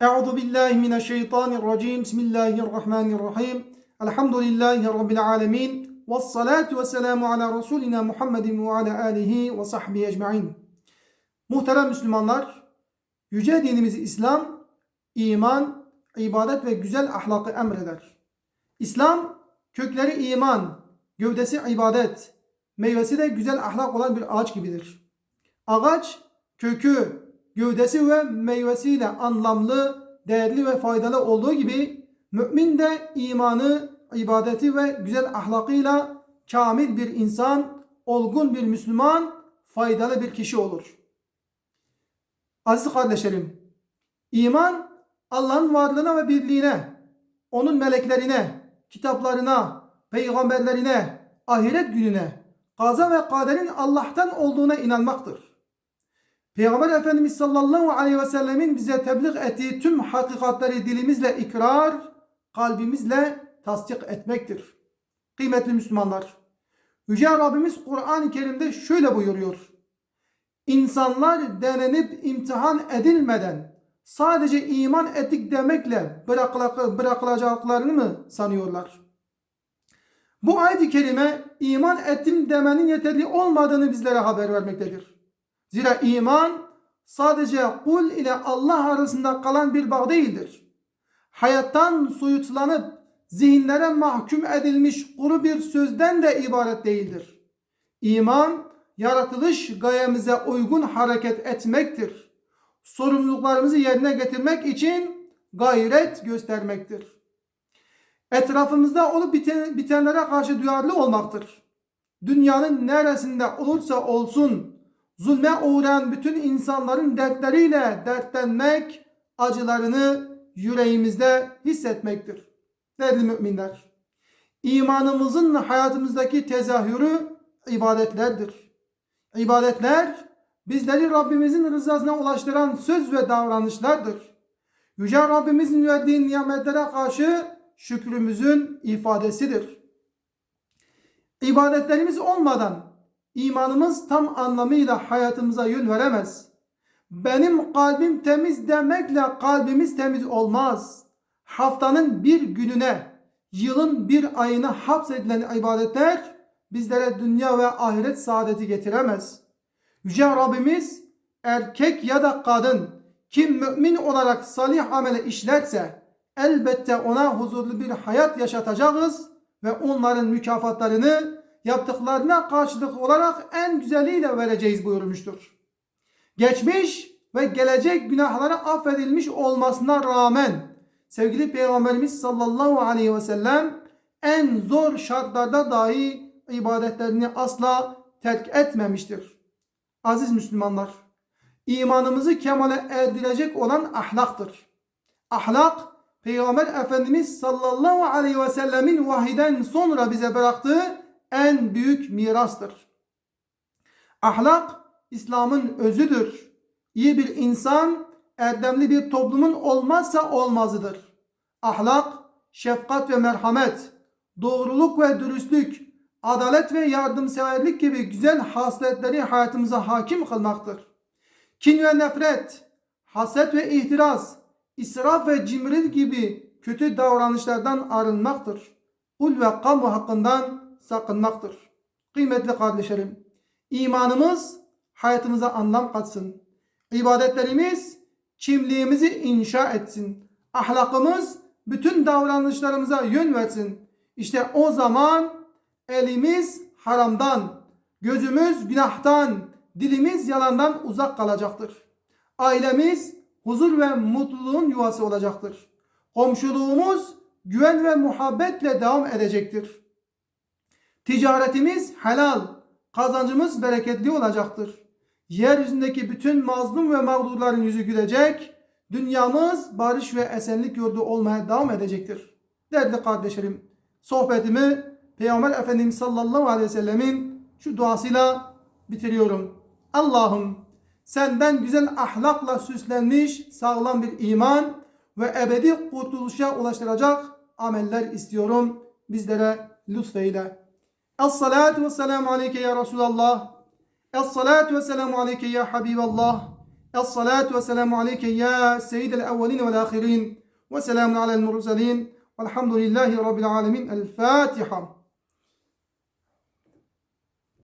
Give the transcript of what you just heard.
Euzu billahi mineşşeytanirracim. Bismillahirrahmanirrahim. Elhamdülillahi rabbil alamin. Ves salatu vesselamu ala Resulina Muhammedin ve ala alihi ve sahbihi ecmaîn. Muhterem Müslümanlar, yüce dinimiz İslam, iman, ibadet ve güzel ahlakı emreder. İslam kökleri iman, gövdesi ibadet, meyvesi de güzel ahlak olan bir ağaç gibidir. Ağaç kökü, gövdesi ve meyvesiyle anlamlı, değerli ve faydalı olduğu gibi mümin de imanı, ibadeti ve güzel ahlakıyla kamil bir insan, olgun bir Müslüman, faydalı bir kişi olur. Aziz kardeşlerim, iman Allah'ın varlığına ve birliğine, onun meleklerine, kitaplarına, peygamberlerine, ahiret gününe, kaza ve kaderin Allah'tan olduğuna inanmaktır. Peygamber Efendimiz sallallahu aleyhi ve sellemin bize tebliğ ettiği tüm hakikatleri dilimizle ikrar, kalbimizle tasdik etmektir. Kıymetli Müslümanlar, Yüce Rabbimiz Kur'an-ı Kerim'de şöyle buyuruyor. İnsanlar denenip imtihan edilmeden sadece iman ettik demekle bırakılacaklarını mı sanıyorlar? Bu ayet-i kerime iman ettim demenin yeterli olmadığını bizlere haber vermektedir. Zira iman sadece kul ile Allah arasında kalan bir bağ değildir. Hayattan soyutlanıp zihinlere mahkum edilmiş kuru bir sözden de ibaret değildir. İman yaratılış gayemize uygun hareket etmektir. Sorumluluklarımızı yerine getirmek için gayret göstermektir. Etrafımızda olup biten, bitenlere karşı duyarlı olmaktır. Dünyanın neresinde olursa olsun zulme uğrayan bütün insanların dertleriyle dertlenmek, acılarını yüreğimizde hissetmektir. Değerli müminler, imanımızın hayatımızdaki tezahürü ibadetlerdir. İbadetler bizleri Rabbimizin rızasına ulaştıran söz ve davranışlardır. Yüce Rabbimizin verdiği nimetlere karşı şükrümüzün ifadesidir. İbadetlerimiz olmadan imanımız tam anlamıyla hayatımıza yön veremez. Benim kalbim temiz demekle kalbimiz temiz olmaz. Haftanın bir gününe, yılın bir ayına hapsedilen ibadetler bizlere dünya ve ahiret saadeti getiremez. Yüce Rabbimiz erkek ya da kadın kim mümin olarak salih amele işlerse elbette ona huzurlu bir hayat yaşatacağız ve onların mükafatlarını yaptıklarına karşılık olarak en güzeliyle vereceğiz buyurmuştur. Geçmiş ve gelecek günahlara affedilmiş olmasına rağmen sevgili Peygamberimiz sallallahu aleyhi ve sellem en zor şartlarda dahi ibadetlerini asla terk etmemiştir. Aziz Müslümanlar, imanımızı kemale erdirecek olan ahlaktır. Ahlak, Peygamber Efendimiz sallallahu aleyhi ve sellemin vahiden sonra bize bıraktığı en büyük mirastır. Ahlak İslam'ın özüdür. İyi bir insan erdemli bir toplumun olmazsa olmazıdır. Ahlak, şefkat ve merhamet, doğruluk ve dürüstlük, adalet ve yardımseverlik gibi güzel hasletleri hayatımıza hakim kılmaktır. Kin ve nefret, haset ve ihtiras, israf ve cimrilik gibi kötü davranışlardan arınmaktır. Kul ve kamu hakkından sakınmaktır. Kıymetli kardeşlerim, imanımız hayatımıza anlam katsın. İbadetlerimiz kimliğimizi inşa etsin. Ahlakımız bütün davranışlarımıza yön versin. İşte o zaman elimiz haramdan, gözümüz günahtan, dilimiz yalandan uzak kalacaktır. Ailemiz huzur ve mutluluğun yuvası olacaktır. Komşuluğumuz güven ve muhabbetle devam edecektir. Ticaretimiz helal, kazancımız bereketli olacaktır. Yeryüzündeki bütün mazlum ve mağdurların yüzü gülecek, dünyamız barış ve esenlik yurdu olmaya devam edecektir. Değerli kardeşlerim, sohbetimi Peygamber Efendimiz sallallahu aleyhi ve sellemin şu duasıyla bitiriyorum. Allah'ım senden güzel ahlakla süslenmiş sağlam bir iman ve ebedi kurtuluşa ulaştıracak ameller istiyorum. Bizlere lütfeyle. الصلاة والسلام عليك يا رسول الله. الصلاة والسلام عليك يا حبيب الله. الصلاة والسلام عليك يا سيد الأولين والآخرين. وسلام على المرسلين. والحمد لله رب العالمين. الفاتحة.